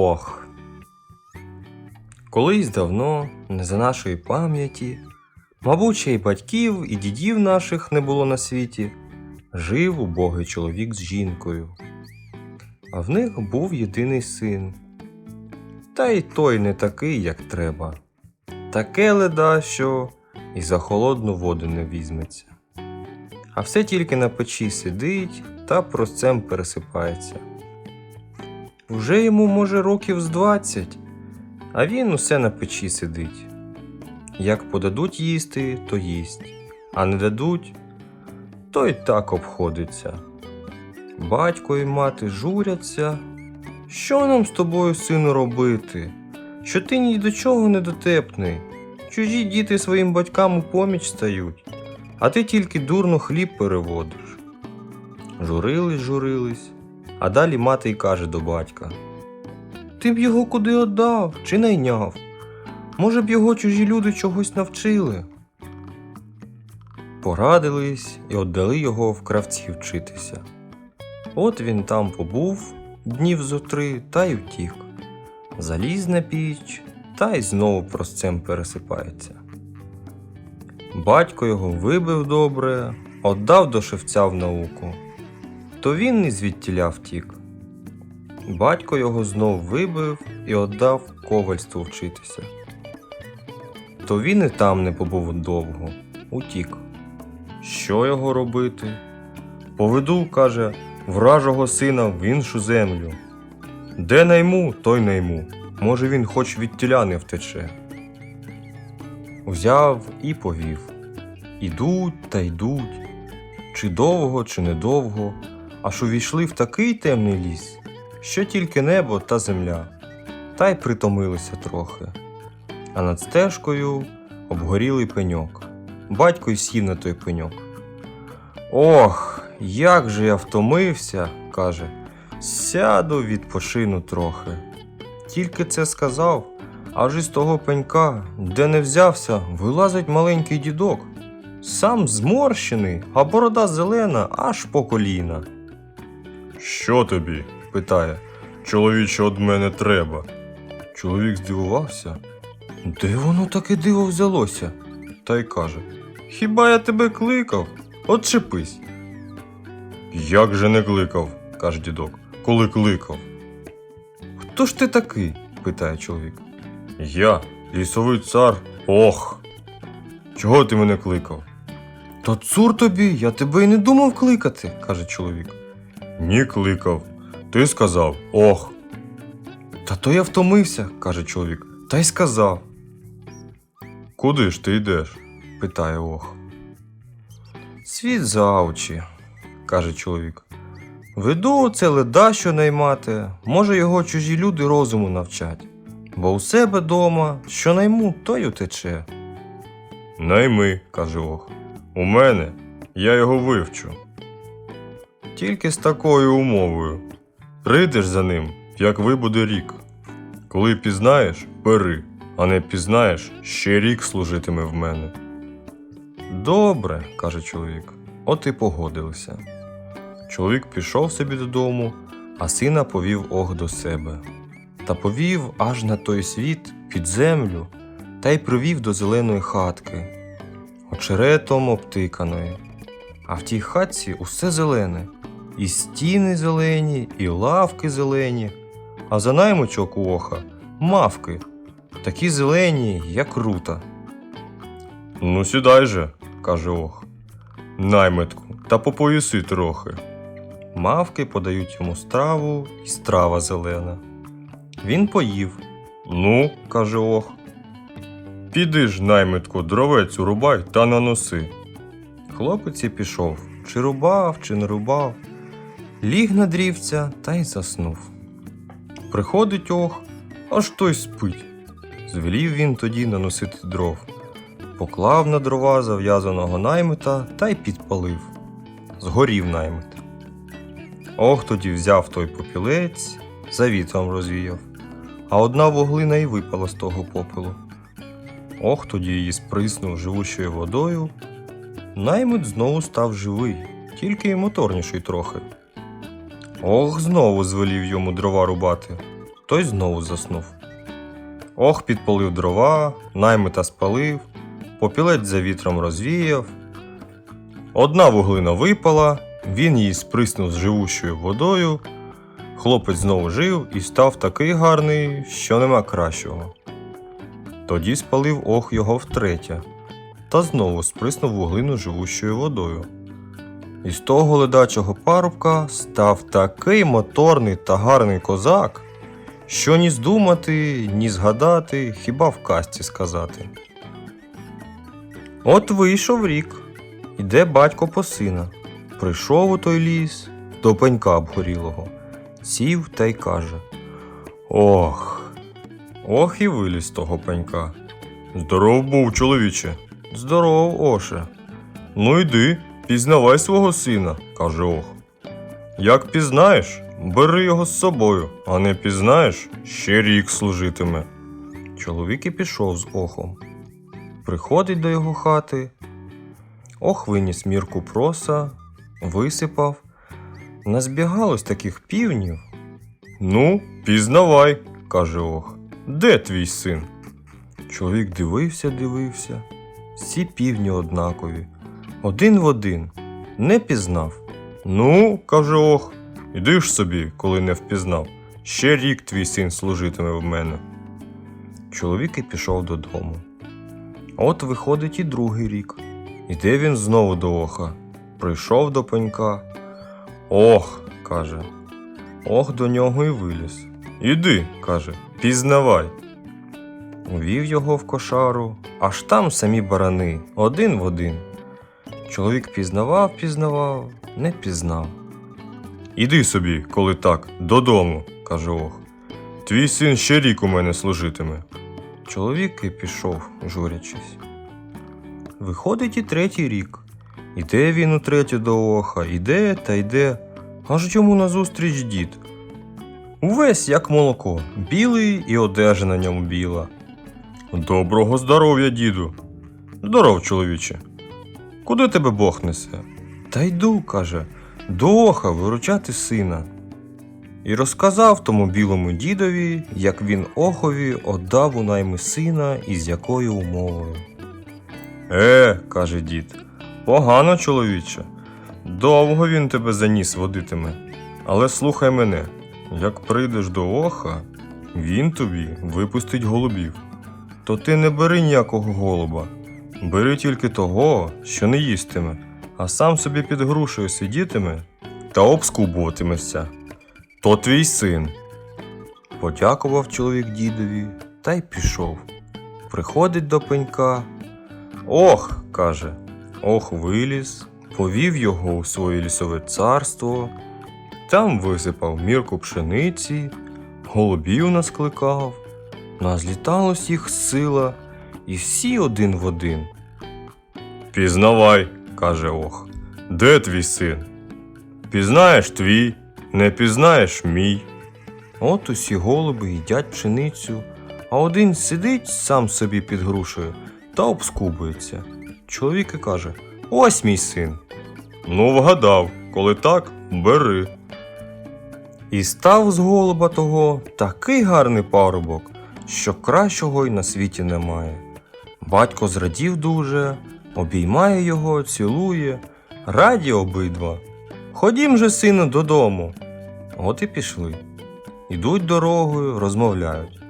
Ох. Колись давно, не за нашої пам'яті, мабуть, ще й батьків, і дідів наших не було на світі, жив убогий чоловік з жінкою. А в них був єдиний син. Та й той не такий, як треба. Таке леда, що і за холодну воду не візьметься. А все тільки на печі сидить та простцем пересипається. Вже йому, може, років з двадцять, а він усе на печі сидить. Як подадуть їсти, то їсть, а не дадуть, то й так обходиться. Батько і мати журяться. Що нам з тобою, сину, робити? Що ти ні до чого не дотепний. Чужі діти своїм батькам у поміч стають, а ти тільки дурно хліб переводиш. Журились, журились, а далі мати й каже до батька: Ти б його куди отдав чи найняв? Може б його чужі люди чогось навчили. Порадились і отдали його в кравці вчитися. От він там побув днів зо три та й втік. Заліз на піч та й знову простцем пересипається. Батько його вибив добре, отдав до шевця в науку. То він і звідтіля втік. Батько його знов вибив і отдав ковальству вчитися. То він і там не побув довго, утік. Що його робити? Поведу, каже, вражого сина в іншу землю. Де найму, той найму. Може він хоч від тіля не втече. Узяв і повів. Ідуть та йдуть, чи довго, чи недовго, аж увійшли в такий темний ліс, що тільки небо та земля, та й притомилися трохи. А над стежкою обгорілий пеньок. Батько й сів на той пеньок. Ох, як же я втомився, каже, сяду відпочину трохи. Тільки це сказав, аж із того пенька, де не взявся, вилазить маленький дідок. Сам зморщений, а борода зелена аж по коліна. Що тобі? питає. Чоловіче, од мене треба. Чоловік здивувався. Де воно таке диво взялося? Та й каже: Хіба я тебе кликав? Отчепись. Як же не кликав, каже дідок, коли кликав. Хто ж ти такий? питає чоловік. Я, лісовий цар, ох. Чого ти мене кликав? Та цур тобі, я тебе й не думав кликати, каже чоловік. Ні кликав. Ти сказав ох. Та то я втомився, каже чоловік, та й сказав, Куди ж ти йдеш? питає ох. Світ за очі, каже чоловік. Веду це леда, що наймати, може його чужі люди розуму навчать, бо у себе дома, що найму, той утече. Найми, каже ох. У мене я його вивчу. Тільки з такою умовою. Прийдеш за ним, як вибуде рік. Коли пізнаєш, бери, а не пізнаєш, ще рік служитиме в мене. Добре, каже чоловік, от і погодилися. Чоловік пішов собі додому, а сина повів ох до себе. Та повів аж на той світ під землю та й привів до зеленої хатки, очеретом обтиканої. А в тій хатці усе зелене, і стіни зелені, і лавки зелені, а за наймичок у оха мавки, такі зелені, як рута. Ну, сідай же, каже ох. Наймитку, та попоїси трохи. Мавки подають йому страву, і страва зелена. Він поїв, Ну, каже ох. піди ж, наймитку, дровець урубай та наноси. Хлопець і пішов, чи рубав, чи не рубав. Ліг на дрівця та й заснув. Приходить ох, аж той спить. Звелів він тоді наносити дров. Поклав на дрова зав'язаного наймита та й підпалив. Згорів наймит. Ох тоді взяв той попілець, за вітром розвіяв, а одна вуглина й випала з того попелу. Ох тоді її сприснув живучою водою, Наймит знову став живий, тільки й моторніший трохи. Ох, знову звелів йому дрова рубати. той знову заснув. Ох, підпалив дрова, наймита спалив, попілець за вітром розвіяв. Одна вуглина випала, він її сприснув з живущою водою. Хлопець знову жив і став такий гарний, що нема кращого. Тоді спалив ох його втретє, та знову сприснув вуглину живущою водою. І з того ледачого парубка став такий моторний та гарний козак, що ні здумати, ні згадати, хіба в казці сказати. От вийшов рік, іде батько по сина. Прийшов у той ліс до пенька обгорілого, сів та й каже: Ох, ох і виліз того пенька. Здоров був, чоловіче. Здоров, Оше. Ну йди, пізнавай свого сина, каже ох. Як пізнаєш, бери його з собою, а не пізнаєш, ще рік служитиме. Чоловік і пішов з охом. Приходить до його хати. Ох виніс мірку проса, висипав. Назбігалось таких півнів. Ну, пізнавай, каже ох. Де твій син? Чоловік дивився, дивився. Всі півні однакові. Один в один. Не пізнав. Ну, каже ох, іди ж собі, коли не впізнав. Ще рік твій син служитиме в мене. Чоловік і пішов додому. От виходить і другий рік. Іде він знову до оха. Прийшов до пенька. Ох, каже. Ох до нього і виліз. Іди, каже, пізнавай. Увів його в кошару, аж там самі барани, один в один. Чоловік пізнавав, пізнавав, не пізнав. Іди собі, коли так, додому, каже ох. Твій син ще рік у мене служитиме. Чоловік і пішов, журячись. Виходить і третій рік. Іде він у третю до оха, іде та йде, аж йому назустріч дід. Увесь як молоко, білий і одежа на ньому біла. Доброго здоров'я, діду. Здоров, чоловіче. Куди тебе Бог несе? Та йду, каже, до оха виручати сина. І розказав тому білому дідові, як він охові отдав у найми сина і з якою умовою. Е, каже дід, погано, чоловіче. Довго він тебе за ніс водитиме. Але слухай мене, як прийдеш до оха, він тобі випустить голубів. То ти не бери ніякого голуба, бери тільки того, що не їстиме, а сам собі під грушею сидітиме та обскубуватимешся. То твій син. Подякував чоловік дідові та й пішов. Приходить до пенька. Ох, каже, ох, виліз, повів його у своє лісове царство, там висипав мірку пшениці, голубів наскликав, назліталось їх сила, і всі один в один. Пізнавай, каже ох, де твій син? Пізнаєш твій, не пізнаєш мій. От усі голуби їдять пшеницю, а один сидить сам собі під грушею та обскубується. Чоловік і каже: Ось мій син. Ну, вгадав, коли так, бери. І став з голуба того такий гарний парубок, що кращого й на світі немає. Батько зрадів дуже, обіймає його, цілує, раді обидва. Ходім же, сину, додому. От і пішли. Ідуть дорогою, розмовляють.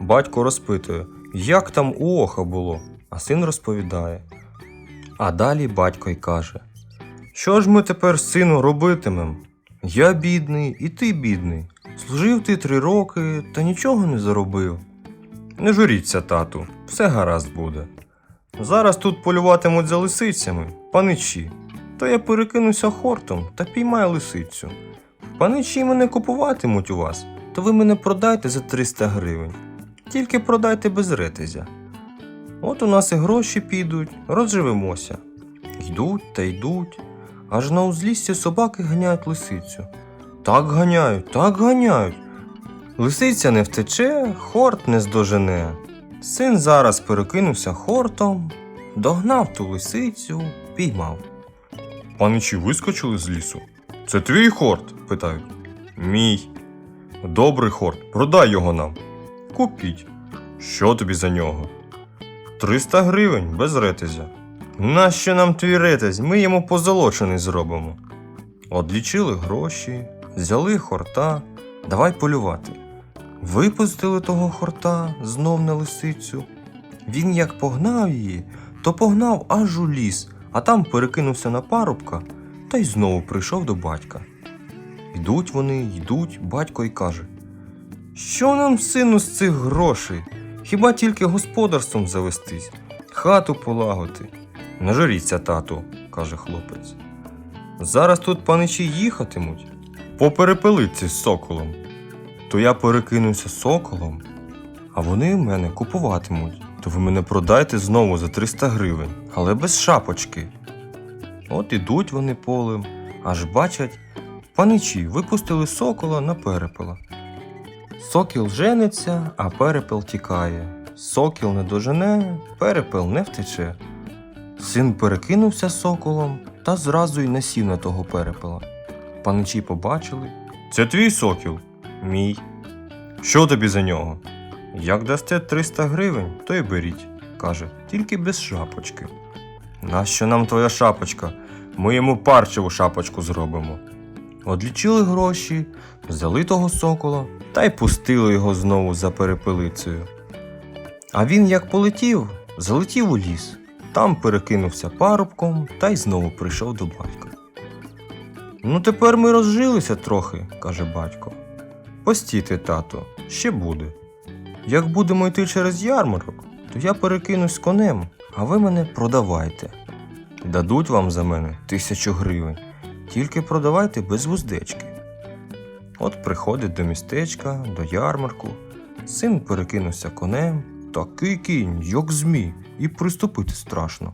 Батько розпитує, як там у оха було, а син розповідає. А далі батько й каже: Що ж ми тепер, сину, робитимем? Я бідний, і ти бідний. Служив ти три роки та нічого не заробив. Не журіться, тату, все гаразд буде. Зараз тут полюватимуть за лисицями, паничі. То я перекинуся хортом та піймаю лисицю. Паничі мене купуватимуть у вас, то ви мене продайте за 300 гривень. Тільки продайте без ретезя. От у нас і гроші підуть, розживемося. Йдуть та йдуть, аж на узліссі собаки ганяють лисицю. Так ганяють, так ганяють. Лисиця не втече, хорт не здожене. Син зараз перекинувся хортом, догнав ту лисицю, піймав. Паничі вискочили з лісу. Це твій хорт? питають. Мій. Добрий хорт, продай його нам. Купіть. Що тобі за нього? 300 гривень без ретезя. Нащо нам твій ретезь? Ми йому позолочений зробимо. Одлічили гроші, взяли хорта, давай полювати. Випустили того хорта знов на лисицю. Він як погнав її, то погнав аж у ліс, а там перекинувся на парубка та й знову прийшов до батька. Йдуть вони, йдуть, батько й каже: Що нам, сину, з цих грошей? Хіба тільки господарством завестись, хату полагодити. Не журіться, тату, каже хлопець. Зараз тут паничі їхатимуть. Поперепелиться з соколом. То я перекинуся соколом, а вони в мене купуватимуть. То ви мене продайте знову за 300 гривень, але без шапочки. От ідуть вони полем, аж бачать, паничі випустили сокола на перепела. Сокіл жениться, а перепел тікає. Сокіл не дожене, перепел не втече. Син перекинувся соколом та зразу й насів на того перепела. Паничі побачили. Це твій сокіл? Мій. Що тобі за нього? Як дасте 300 гривень, то й беріть, каже, тільки без шапочки. Нащо нам твоя шапочка? Ми йому парчеву шапочку зробимо. Одлічили гроші, взяли того сокола та й пустили його знову за перепелицею. А він як полетів, залетів у ліс, там перекинувся парубком та й знову прийшов до батька. Ну, тепер ми розжилися трохи, каже батько. Постійте, тато, ще буде. Як будемо йти через ярмарок, то я перекинусь конем, а ви мене продавайте. Дадуть вам за мене тисячу гривень, тільки продавайте без вуздечки. От приходить до містечка, до ярмарку, син перекинувся конем, такий кінь, як змій, і приступити страшно.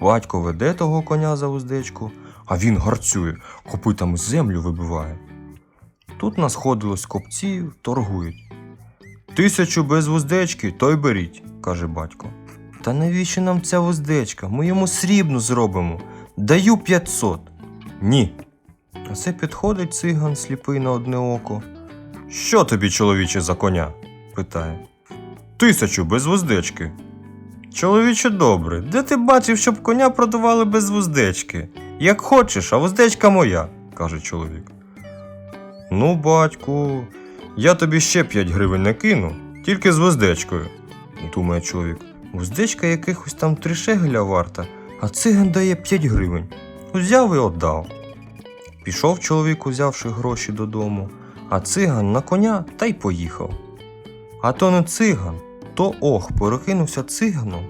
Батько веде того коня за вуздечку, а він гарцює, копитами землю вибиває. Тут насходилось копців, торгують. Тисячу без вуздечки, то й беріть, каже батько. Та навіщо нам ця вуздечка? Ми йому срібну зробимо. Даю 500. Ні. А це підходить циган сліпий на одне око. Що тобі, чоловіче, за коня? питає. Тисячу без вуздечки. Чоловіче добре, де ти бачив, щоб коня продавали без вуздечки? Як хочеш, а вуздечка моя, каже чоловік. Ну, батьку, я тобі ще 5 гривень накину, тільки з вуздечкою, думає чоловік. Вуздечка якихось там три шегеля варта, а циган дає 5 гривень. Узяв і отдав. Пішов чоловік, узявши гроші додому, а циган на коня та й поїхав. А то не циган, то ох, перекинувся циганом.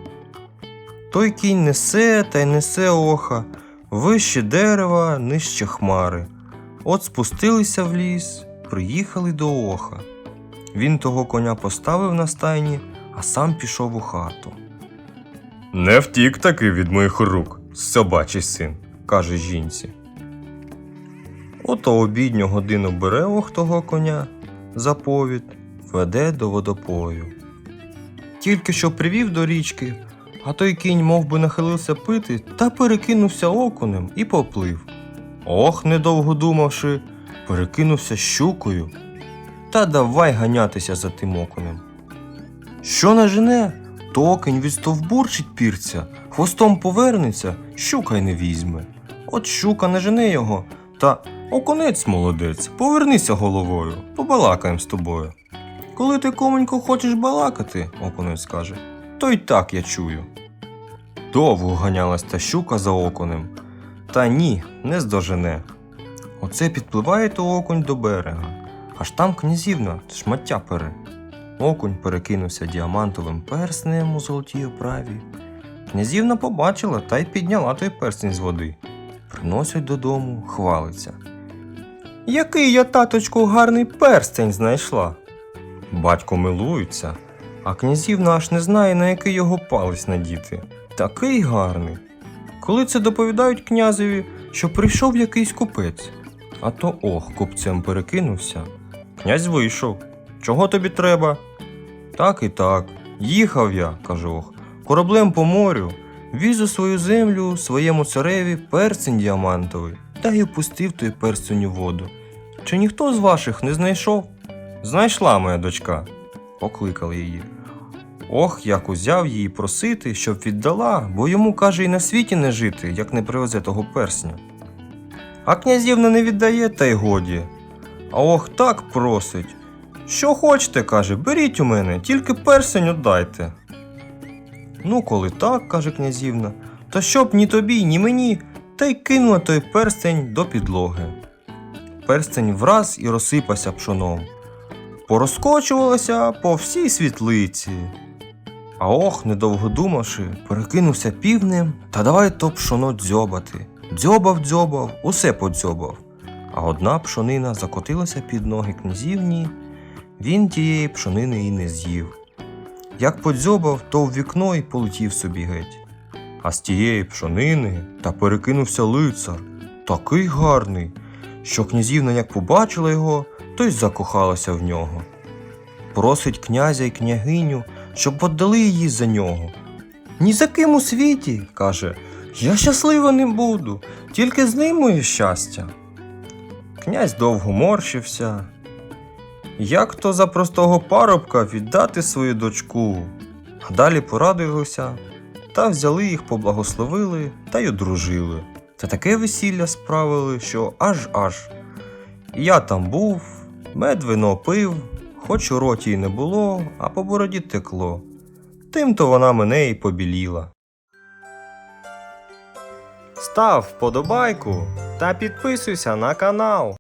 Той кінь несе та й несе оха, вище дерева, нижче хмари. От спустилися в ліс, приїхали до оха. Він того коня поставив на стайні, а сам пішов у хату. Не втік таки від моїх рук, собачий син, каже жінці. Ото обідню годину бере ох того коня за повід, веде до водопою. Тільки що привів до річки, а той кінь мов би нахилився пити та перекинувся окунем і поплив. Ох, недовго думавши, перекинувся щукою та давай ганятися за тим окунем. Що нажене, то окінь відстовбурчить пірця, хвостом повернеться, щука й не візьме. От щука не жене його, та окунець молодець, повернися головою, побалакаєм з тобою. Коли ти, коменько, хочеш балакати, окунець каже, то й так я чую. Довго ганялась та щука за окунем, та ні, не здожене. Оце підпливає то окунь до берега, аж там князівна шмаття пере. Окунь перекинувся діамантовим перснем у золотій оправі. Князівна побачила та й підняла той перстень з води. Приносять додому, хвалиться. Який я, таточку, гарний перстень знайшла. Батько милується, а князівна аж не знає, на який його палець надіти. Такий гарний. Коли це доповідають князеві, що прийшов якийсь купець, а то ох, купцем перекинувся. Князь вийшов. Чого тобі треба? Так і так. Їхав я, каже ох, кораблем по морю, віз у свою землю своєму цареві перстень діамантовий, та й опустив той перстень у воду. Чи ніхто з ваших не знайшов? Знайшла моя дочка, покликали її. Ох, як узяв її просити, щоб віддала, бо йому каже і на світі не жити, як не привезе того персня. А князівна не віддає, та й годі. А ох, так просить. Що хочете, каже, беріть у мене, тільки персень отдайте. Ну, коли так, каже князівна, то щоб ні тобі, ні мені, та й кинула той перстень до підлоги. Перстень враз і розсипався пшоном. Порозкочувалося по всій світлиці. А ох, недовго думавши, перекинувся півнем та давай то пшоно дзьобати. Дзьобав, дзьобав, усе подзьобав. А одна пшонина закотилася під ноги князівні, він тієї пшонини і не з'їв. Як подзьобав, то в вікно й полетів собі геть. А з тієї пшонини та перекинувся лицар, такий гарний, що князівна як побачила його, то й закохалася в нього. Просить князя й княгиню, щоб віддали її за нього. Ні за ким у світі, каже, я щаслива не буду, тільки з ним моє щастя. Князь довго морщився. Як то за простого парубка віддати свою дочку? А далі порадилися та взяли їх, поблагословили та й одружили. Та таке весілля справили, що аж аж. Я там був, мед вино пив, хоч у роті й не було, а по бороді текло. Тим-то вона мене й побіліла. Став вподобайку та підписуйся на канал.